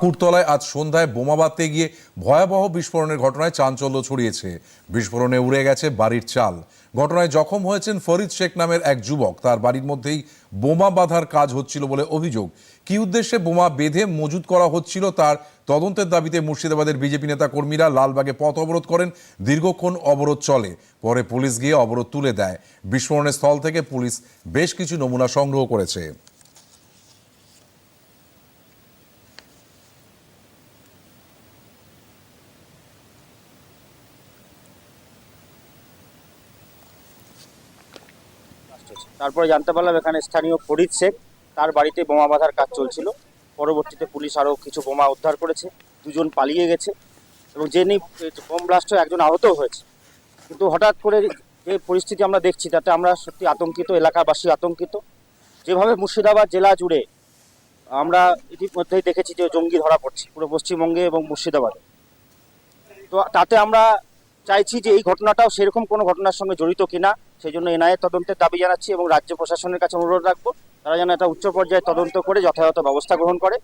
ঠাকুরতলায় আজ সন্ধ্যায় বোমা বাঁধতে গিয়ে ভয়াবহ বিস্ফোরণের ঘটনায় চাঞ্চল্য ছড়িয়েছে। বিস্ফোরণে উড়ে গেছে বাড়ির চাল। ঘটনায় জখম হয়েছেন ফরিদ শেখ নামের এক যুবক। তার বাড়ির মধ্যেই বোমা বাঁধার কাজ হচ্ছিল বলে অভিযোগ। কী উদ্দেশ্যে বোমা বেঁধে মজুত করা হচ্ছিল তার তদন্তের দাবিতে মুর্শিদাবাদের বিজেপি নেতা কর্মীরা লালবাগে পথ অবরোধ করেন, দীর্ঘক্ষণ অবরোধ চলে, পরে পুলিশ গিয়ে অবরোধ তুলে দেয়। বিস্ফোরণের স্থল থেকে পুলিশ বেশ কিছু নমুনা সংগ্রহ করেছে। তারপরে জানতে পারলাম এখানে স্থানীয় ফরিদ শেখ, তার বাড়িতে বোমা বাঁধার কাজ চলছিল। পরবর্তীতে পুলিশ আরও কিছু বোমা উদ্ধার করেছে, দুজন পালিয়ে গেছে এবং যে নিয়ে বোম ব্লাস্ট হয়ে একজন আহত হয়েছে। কিন্তু হঠাৎ করে যে পরিস্থিতি আমরা দেখছি, তাতে আমরা সত্যি আতঙ্কিত, এলাকাবাসী আতঙ্কিত। যেভাবে মুর্শিদাবাদ জেলা জুড়ে আমরা ইতিমধ্যেই দেখেছি যে জঙ্গি ধরা পড়ছে, পুরো পশ্চিমবঙ্গে এবং মুর্শিদাবাদে। তো তাতে আমরা চাইছি যে এই ঘটনাটাও সেরকম কোনো ঘটনার সঙ্গে জড়িত কিনা সেই জন্য এনআইএ তদন্তের দাবি জানাচ্ছি এবং রাজ্য প্রশাসনের কাছে অনুরোধ রাখব, তারা যেন এটা উচ্চ পর্যায়ে তদন্ত করে যথাযথ ব্যবস্থা গ্রহণ করে।